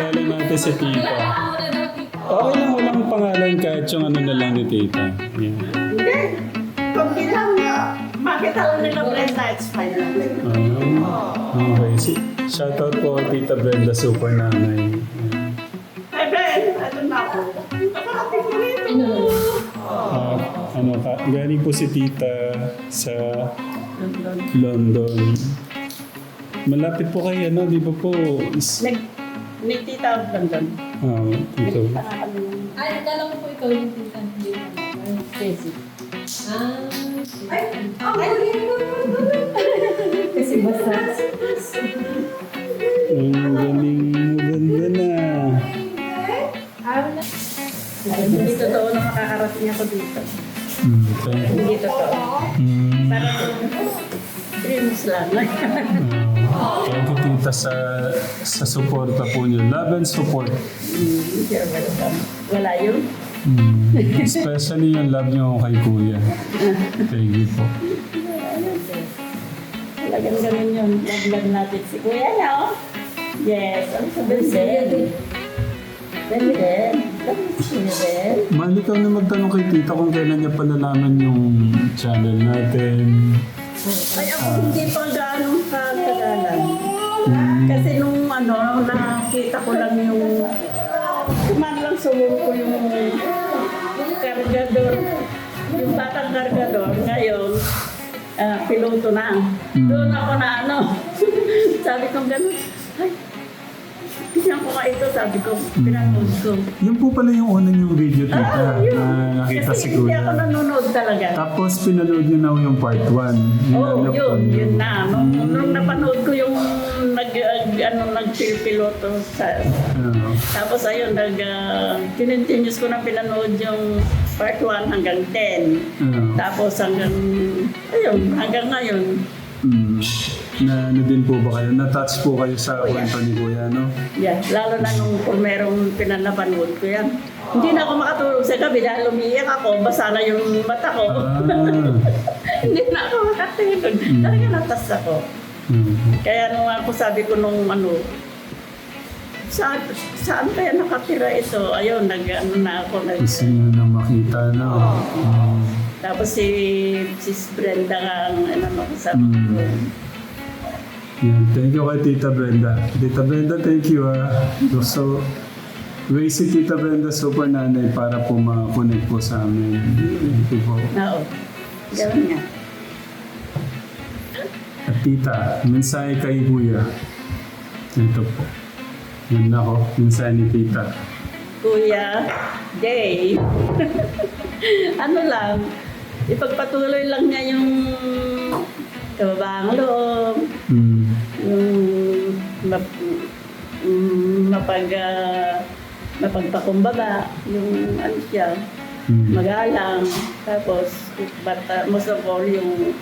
Pakilala natin si tita. Okay lang walang pangalan kahit yung ano na lang ni tita. Yan. Hindi. Kung bilang makita lang nila Brenda, it's fine lang. Ah, okay. Si, shoutout po kay Tita Brenda, super nanay. Hey, Ben, ito na ako. Nakarating ko rito. Ah, ano ka, galing po si tita sa London. Malapit po kayo, ano, di ba po? Is, Nag, ni Tita London. ah, dito. Ay, kala ko po ikaw yung tita. Casey. Ah, Ay, okay. kasi basta. Ang galing mo, ganda na. Ah, wala. Hindi totoo na makakarating ako dito. Mm, you. Hindi totoo. Mm, Parang dreams lang. thank you, tita, sa, sa suporta po niyo. Love and support. Ako welcome. Wala yun. Mm, especially yung love niyo kay kuya. Thank you po. Talagang ganun yun. Love-love natin si Kuya oh. Yes, ano sabihin din? Dali din. Mahal ikaw na magtanong kay tita kung kailan niya palalaman yung channel natin. Ay, ako hindi pa gaano kagagalan. Mm, Kasi nung ano, nakita ko lang yung kuman lang suwong ko yung kargador. Yung batang kargador. Ngayon, ah, piloto na. Mm. Doon ako na ano. sabi ko gano'n. Ay, tignan ko nga ito. Sabi ko, pinanood ko. yun po pala yung una niyong video, tita, Ah, yun. na nakita Kasi si hindi ako nanonood talaga. Tapos pinanood niyo na yung part 1. Oo, oh, yun, yun na. Nung, nung napanood ko yung nag, uh, ano, nagpiloto sa... Ano, Tapos ayun, nag, uh, continuous ko na pinanood yung part 1 hanggang 10. ano, Tapos hanggang, ayun, hanggang ngayon. Mm, na ano din po ba kayo? Na-touch po kayo sa kwento ni kuya, no? Yeah, lalo na nung kung merong pinanapanood ko yan. Hindi na ako makatulog sa gabi dahil umiiyak ako, basa na yung mata ko. Ah, Hindi na ako makatulog. Talaga natas ako. mm, Kaya nung ako sabi ko nung ano, saan, saan kaya nakatira ito? Ayun, nag, ano na ako. Nag, gusto niyo na makita, no? Mm. Tapos si Sis Brenda nga ang ano ko sa Mm. Yan, thank you kay Tita Brenda. Tita Brenda, thank you ah. So, way si Tita Brenda super nanay para po makakonect po sa amin. Thank you po. Oo. Gawin niya. At Tita, mensahe kay Kuya. Ito po. Yan ako, mensahe ni Tita. Kuya, Jay, ano lang, ipagpatuloy lang niya yung kababaang loob, Mm. yung map, mm, mapag, ah, mapagpakumbaba, yung ano siya, Mm. magalang, tapos but, uh, most of all yung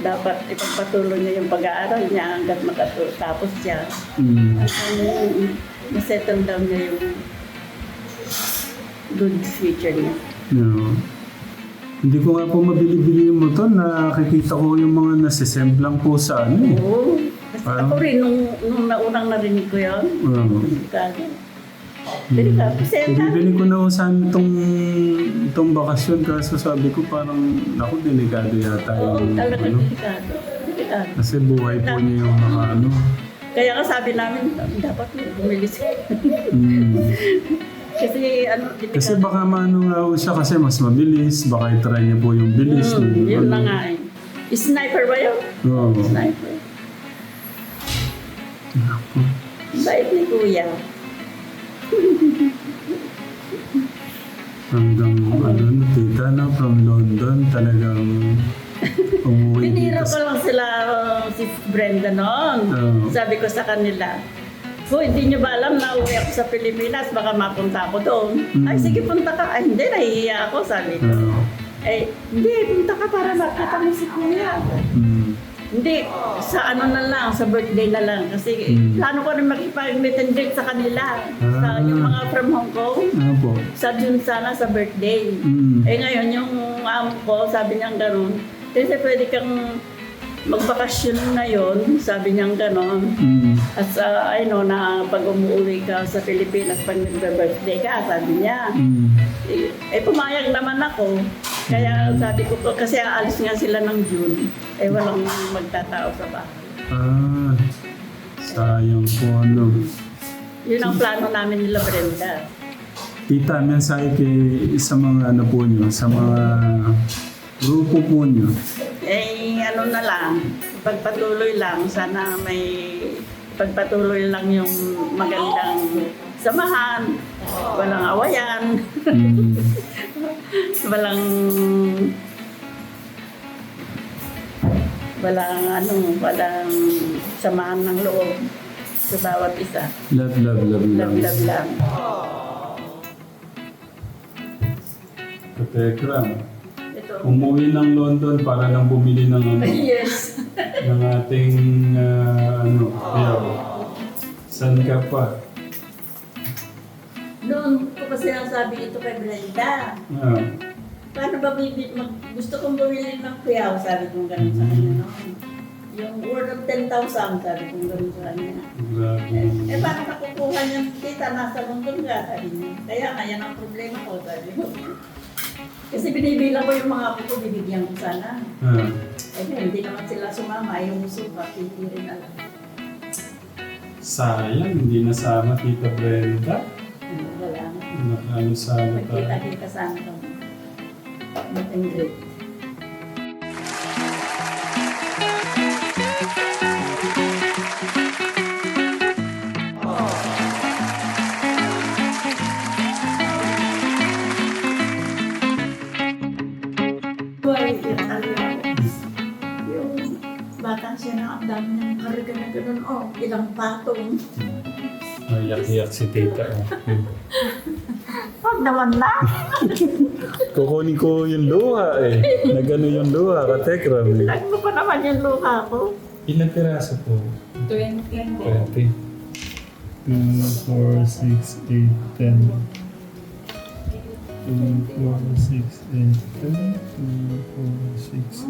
dapat ipagpatuloy niya yung pag-aaral niya hanggat makatapos siya. Mm. At ano, masettle down niya yung good future niya. No. Hindi ko nga po mabili-bili yung motor. Nakikita ko yung mga nasisemblang po sa ano eh. Oo. Kasi Parang- ako rin, nung, nung naunang narinig ko yun, Oo. delikado. Delikado. Kasi ang dami. Bibili ko na kung saan itong, itong bakasyon kaso sabi ko parang ako delikado yata Oo, yung talaga ano. delikado. Delikado. Kasi buhay po niya yung mga ano. Kaya nga sabi namin, dapat bumili siya. Mm. Kasi ano, delikado. Kasi baka maano nga ho siya kasi mas mabilis. Baka itry niya po yung bilis. Mm, ng yun na nga eh. Sniper ba yun? Oo. Sniper. Naku. Bait ni Kuya. Hanggang ano tita na from London talagang umuwi dito. ko lang sila, uh, si Brenda noon. Oo. Sabi ko sa kanila, Kung hindi nyo ba alam na uwi ako sa Pilipinas, baka mapunta ako doon. Mm. Ay, sige, punta ka. Ay, hindi, nahihiya ako, sabi ko. Oo. Eh, hindi, punta ka para makita mo si Kuya. Mm. Hindi, sa ano na lang, sa birthday na lang. Kasi Mm. plano ko rin makipag-meet and greet sa kanila. Sa Ah. yung mga from Hong Kong. Ano po? Sa June sana, sa birthday. Mm. Eh ngayon, yung amo ko, sabi niya gano'n, kasi pwede kang magbakasyon na yon sabi niya gano'n. Mm. At sa, ano, na pag umuwi ka sa Pilipinas, pag nagbe-birthday ka, sabi niya. Mm. Eh, eh, pumayag naman ako. Kaya sabi ko, kasi aalis nga sila ng June. Eh, walang magtatao sa bahay. Ah, sayang po ano. Yun ang plano namin nila Brenda. Tita, mensahe kay sa mga ano po nyo, sa mga grupo po nyo. Eh, ano na lang, pagpatuloy lang. Sana may pagpatuloy lang yung magandang samahan. Walang awayan. Mm. walang walang ano, walang samahan ng loob sa bawat isa. Love, love, love, love. Love, love lang. Katekram. Umuwi ng London para lang bumili ng ano, Yes. ng ating ah, ano, piyaw. San ka pa? Noon ko kasi ang sabi ito kay Brenda. Ah, Paano ba bibi, mag, gusto kong bumili ng kuyaw, sabi kong ganun sa kanya noon. Yung word of 10,000, sabi kong ganun sa kanya. grabe. Eh, paano nakukuha niya kita? Nasa London ka, sabi niya. Kaya nga, yan ang problema ko, sabi ko. Kasi binibilang ko yung mga apo ko, bibigyan ko sana. Ah, Eh, hindi naman sila sumama, yung gusto pa, hindi rin alam. sayang, hindi nasama Tita Brenda. Ano, wala na. Ano sana tayo. Magkita-kita sana kami. Meet and greet. Ilang patong. Mayak-iyak si Tita. Huwag naman na. Kukunin ko yung luha eh. Nagano yung luha, katekram. Lag mo pa naman yung luha ko. Ilang piraso po? 20. 20. 2, 4, 6, 8, 10. 2, 4, 6, 8, 10. 2, 4, 6,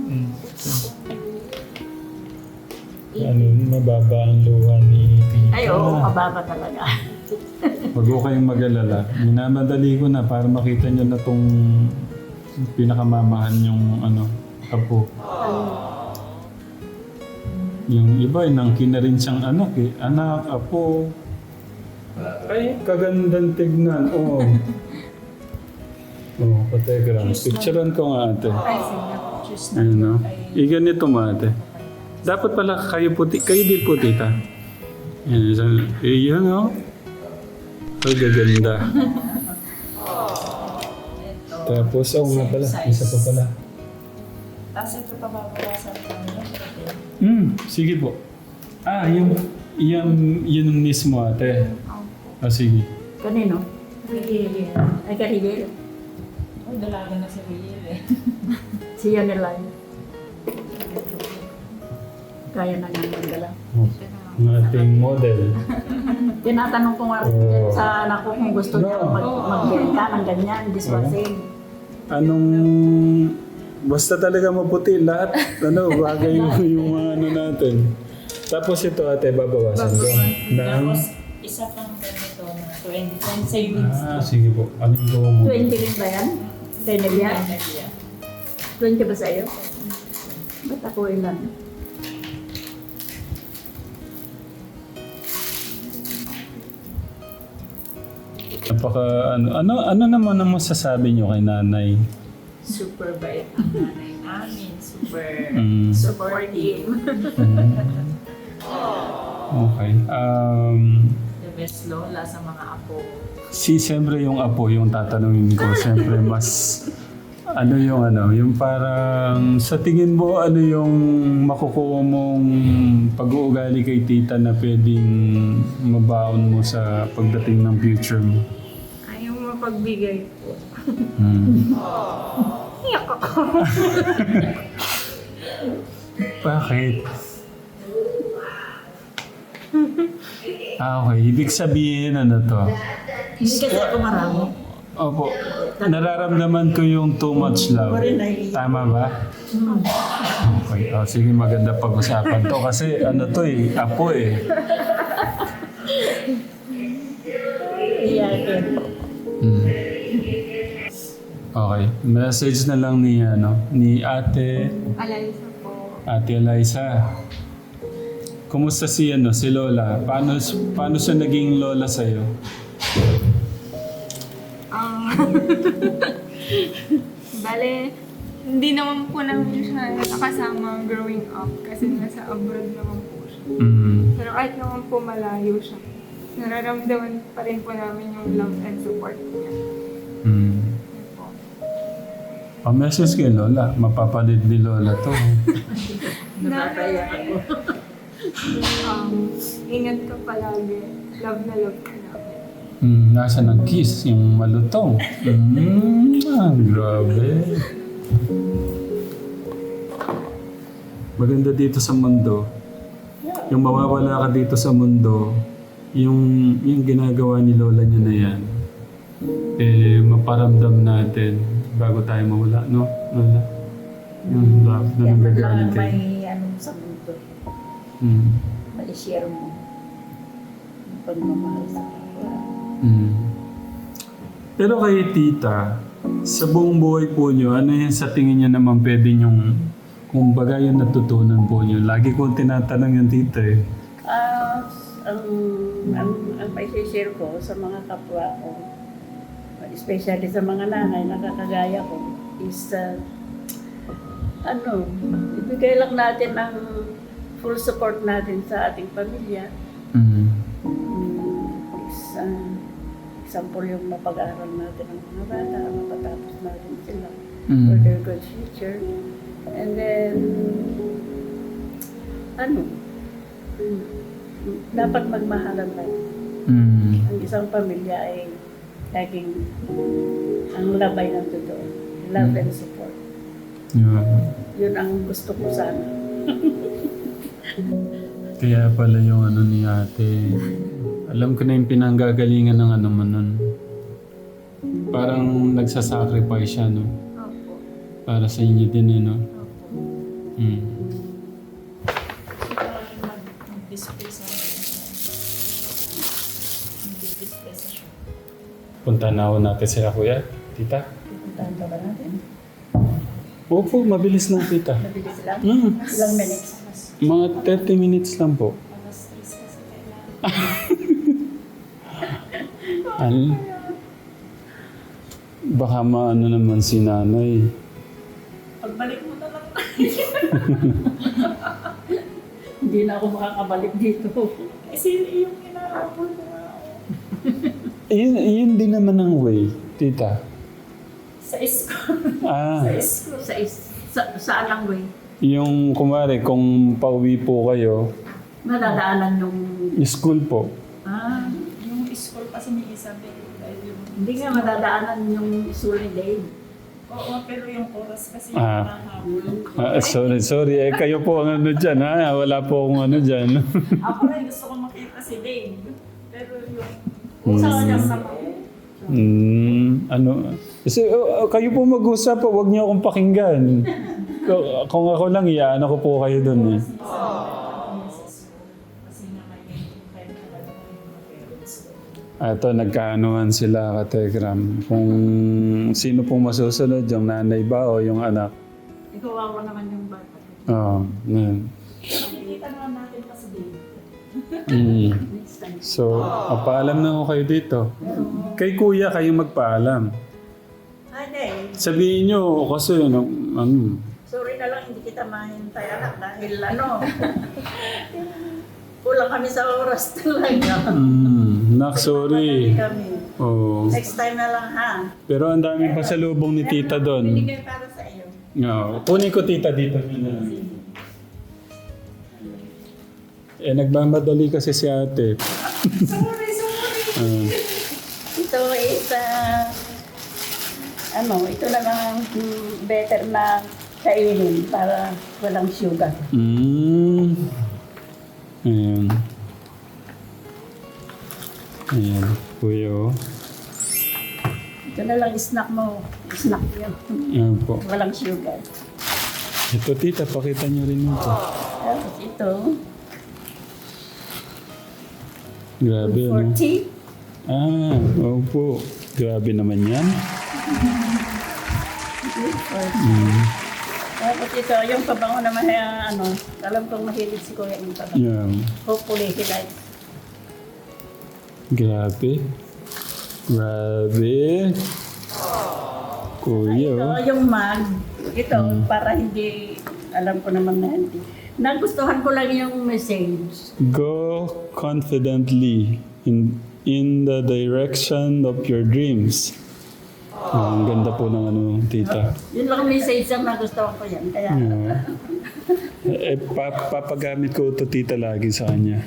8, 10. Ano, mababa ang luha ni Tita. Ay, oo, mababa talaga. Huwag ko kayong mag-alala. Minamadali ko na para makita nyo na tong pinakamamahan yung ano, apo. Yung iba, inangkin na rin siyang anak eh. Anak, apo. Ay, kagandang tignan. Oo. Oh. oh, kategram. Picturean ko nga ate. Ayun no. Iganito mo ate. Dapat pala kayo puti, kayo din po tita. Yan, eh, yun o. Ay, gaganda. Tapos, oh nga pala, isa pa pala. Tapos ito pa babawasan ko niya. Hmm, sige po. Ah, yung, yung, yun mismo ate. Ah, sige. Kanino? Ay, karigil. Oh, dalaga na si Riel eh. Siya nila yun. Kaya na niyang magdala. Oh, ang ating model. Tinatanong ko nga rin Oh. sa anak ko kung gusto niya No. mag magbenta ng ganyan, dishwashing. Anong... Basta talaga maputi lahat. Ano, bagay yung, yung mga ano natin. Tapos ito ate, babawasan ko. Nang... Tapos isa pang ganito na 20 20 savings. Ah, sige po. Alin ko mo? 20 rin ba yan? Yeah. 20 ba sa'yo? Ba't ako ilan? Napaka ano, ano, ano naman ang masasabi nyo kay nanay? Super bait ang nanay namin. Super Mm. Supportive. Mm. Okay. Um, the best lola sa mga apo. si siyempre yung apo yung tatanungin ko. Siyempre mas ano yung ano, yung parang sa tingin mo ano yung makukuha mong pag-uugali kay tita na pwedeng mabaon mo sa pagdating ng future mo? Ayaw mapagbigay po. Hmm. Bakit? Ah, okay. Ibig sabihin, ano to? Hindi kasi ako marami. Opo. Nararamdaman ko yung too much love. Ay Tama ba? Okay. Oh, sige, maganda pag-usapan to. Kasi ano to eh, apo eh. Hmm. Okay. Message na lang ni, ano, ni ate, Alaysa po. ate Eliza. Kumusta si, ano, si Lola? Paano, paano siya naging Lola sa'yo? Bale, hindi naman po namin siya nakasama growing up kasi nasa abroad naman po siya. Mm. Pero kahit naman po malayo siya, nararamdaman pa rin po namin yung love and support niya. Mm. Yun po. O message kay Lola. Mapapalit ni Lola to. Nakakaya ako. Um, ingat ka palagi. Love na love ka. Mm, nasa ng kiss, yung malutong. Mm, ah, grabe. Maganda dito sa mundo. Yung mawawala ka dito sa mundo, yung, yung ginagawa ni Lola niya na yan, eh, maparamdam natin bago tayo mawala, no? Lola? Yung love na Yan nanggagaling ang kayo. may ano sa mundo. Mm. Mali-share mo. Yung pagmamahal sa kapwa. Mm. Pero kay tita, sa buong buhay po nyo, ano yan sa tingin niyo naman pwede nyong, kumbaga yung natutunan po nyo? Lagi kong tinatanong yung tita eh. Ah, ang, ang, ang may share ko sa mga kapwa ko, especially sa mga nanay na kakagaya ko, is uh, ano, ibigay lang natin ang full support natin sa ating pamilya. Example yung mapag-aral natin ng mga bata, mapatapos natin sila for Mm. their good future. And then, ano, dapat magmahalan tayo. Mm. Ang isang pamilya ay laging ang labay ng totoo. Love Mm. and support. Yeah. Yun ang gusto ko sana. Kaya pala yung ano ni ate, alam ko na yung pinanggagalingan ng ano man nun. Parang nagsasacrifice siya, no? Opo. Para sa inyo din, eh, no? Opo. Mm. Mag-display sa Mag-display sa shop. Punta na ako natin sila, kuya. Tita? Pupuntahan ka ba natin? Opo, mabilis lang, tita. Mabilis lang. Mm. Ilang minutes. Mga 30 minutes lang po. Alas 3 kasi kailangan. Ano? Baka maano naman si nanay. Pagbalik mo na lang. Hindi na ako makakabalik dito. Kasi yung inaabot ko nga ako. Yun, yun din naman ang way, tita. Sa school. Ah, Sa school. Sa, is, sa, saan ang way? yung kumari, kung pauwi po kayo, Madadaanan yung... school po. Kasi ni Isabel. Dahil yung... hindi nga madadaanan yung Suli Day. Oo, pero yung oras kasi Ah. yung Ah, ah. sorry, sorry. Eh, kayo po ang ano dyan, ha? Wala po akong ano dyan. Ako rin gusto ko makita si Dave. Pero yung... Hmm. Sa kanya sama Hmm, ano? Kasi uh, kayo po mag-usap, huwag niyo akong pakinggan. Kung, kung ako lang, iyaano ko po kayo doon eh. Kasi ko. Ito, nagkaanuhan sila, kategram. Kung sino pong masusunod, yung nanay ba o yung anak? Ikaw ako naman yung bata. Oo, yun. Nakikita naman natin pa Dave. Mm. So, paalam na ako kayo dito. Kay kuya, kayo magpaalam. Hindi. Sabihin nyo, kasi ano, ano, Sorry na lang, hindi kita mahintay anak dahil ano. Kulang kami sa oras talaga. mm, nak, sorry. Kami. Oo. Next time na lang ha. Pero ang dami pa sa lubong ni tita doon. Binigay para sa iyo. No, kunin ko tita dito. Eh, nagmamadali kasi si ate. Sorry, sorry! Ah, Ito is, ah, ano, ito na lang mm, better na kainin para walang sugar. mm, ayan. Ayan, kuya. oh. Ito na lang snack mo. Snack yun. Ayan po. Walang sugar. Ito tita, pakita niyo rin ito. Tapos ito, Grabe, ano? 40. Ah, opo. Grabe naman yan. Tapos ito, yung pabango naman na ano, alam kong mahilig si Kuya yung pabango. Yeah. Hopefully, he likes. Grabe. Grabe. Kuya, Ito, oh. yung mug. Ito, para hindi, alam ko naman na hindi. Nagustuhan ko lang yung message. Go confidently in in the direction of your dreams. Ah, ang ganda po ng ano, tita. Yun lang ang message ang nagustuhan ko yan. Kaya, Yeah. Eh, pa- papagamit ko ito tita lagi sa kanya.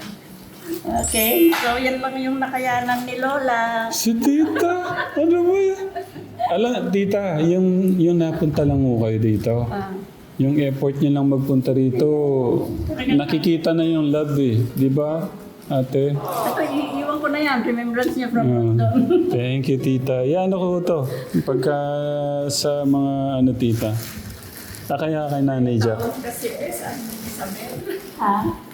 Okay. So, yan lang yung nakayanan ni Lola. Si tita? Ano ba yan? Alam, tita, yung, yung napunta lang ko kayo dito. Ah, Yung effort niya lang magpunta rito, nakikita na yung love eh. Di ba, ate? ito, i- iwan ko na yan. Remembrance niya from Ah, doon. thank you, tita. Yan ako to. Pagka sa mga ano, tita. Ah, kaya kay Nanay Jack. Kasi eh, sa Isabel. Ha?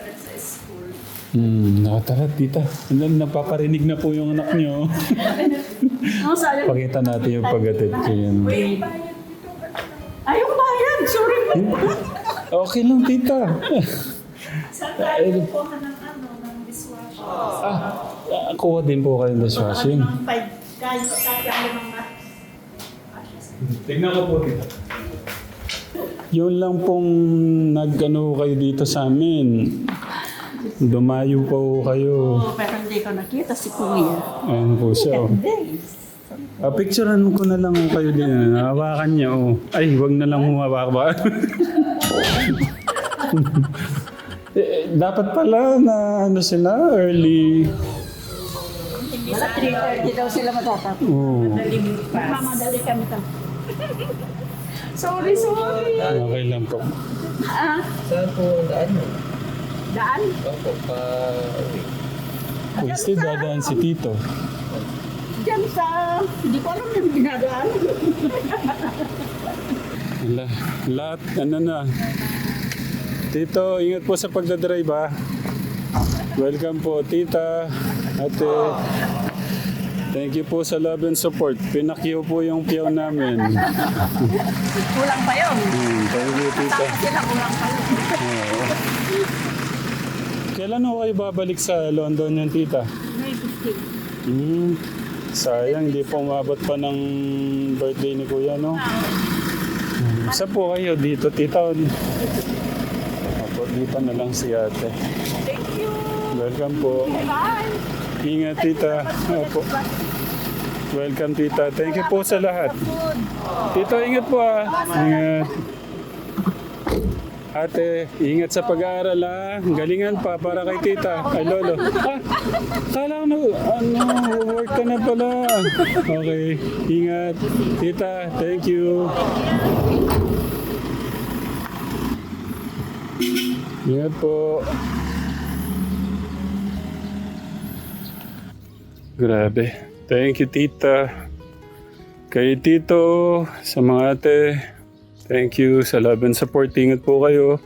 Isabel sa school. Hmm, nakatara, tita. Ano, napaparinig na po yung anak niyo. Ang sayang. Pakita natin yung paggatid ko yan. Ayaw bayad. Sorry po. Okay lang, tita. Saan tayo po ka ng ano, ng dishwasher? ah, ah, kuha din po kayo ng dishwashing. Ng five. Kayo, kaya ng mat. Tignan ko po, tita. Yun lang pong nag-ano kayo dito sa amin. Dumayo po kayo. Oo, pero hindi ko nakita si Kuya. Ayun po siya. Oh. Days. Ah, picturean ko na lang kayo din. Hawakan niya. Oh. Ay, wag na lang humawak ba? eh, dapat pala na ano sila, early. Hindi sa 3.30 daw sila matatapos. Oh, Mamadali kami tam. sorry, sorry. okay lang po. Ah, Saan po ang daan mo? daan? Opo, pa... Pwede dadaan si Tito. Diyan sa... Hindi ko alam yung dinadaan. La, lahat, ano na. Tito, ingat po sa pagdadrive ha. Welcome po, tita, ate. Thank you po sa love and support. Pinakyo po yung piyaw namin. Kulang pa yun. Hmm, thank you, tita. Tapos sila kulang pa yun. Oo. Kailan ho kayo babalik sa London yung tita? May 15. Hmm, sayang, hindi po umabot pa ng birthday ni kuya, no? Hmm, Saan po kayo dito, tita? Opo, dito na lang si ate. Thank you. Welcome po. Bye. Ingat, tita. Opo. Welcome, tita. Thank you po sa lahat. Tito, ingat po ah. Ingat. Ate, ingat sa pag-aaral ah. Galingan pa para kay tita. Ay, lolo. Ah, kala ko na, ano, work ka na pala. Okay, ingat. Tita, thank you. Ingat po. Grabe. Thank you, tita. Kay tito, sa mga ate, thank you sa love and support. Ingat po kayo.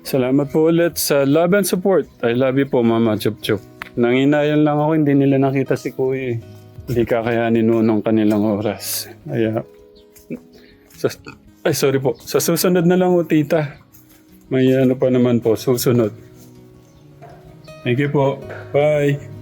Salamat po ulit sa love and support. I love you po, Mama Chup Chup. Nanginayan lang ako, hindi nila nakita si Kuya. eh. Hindi kakayanin noon ng kanilang oras. Kaya, sa, ay sorry po. Sa susunod na lang o tita. May ano pa naman po, susunod. Thank you po. Bye.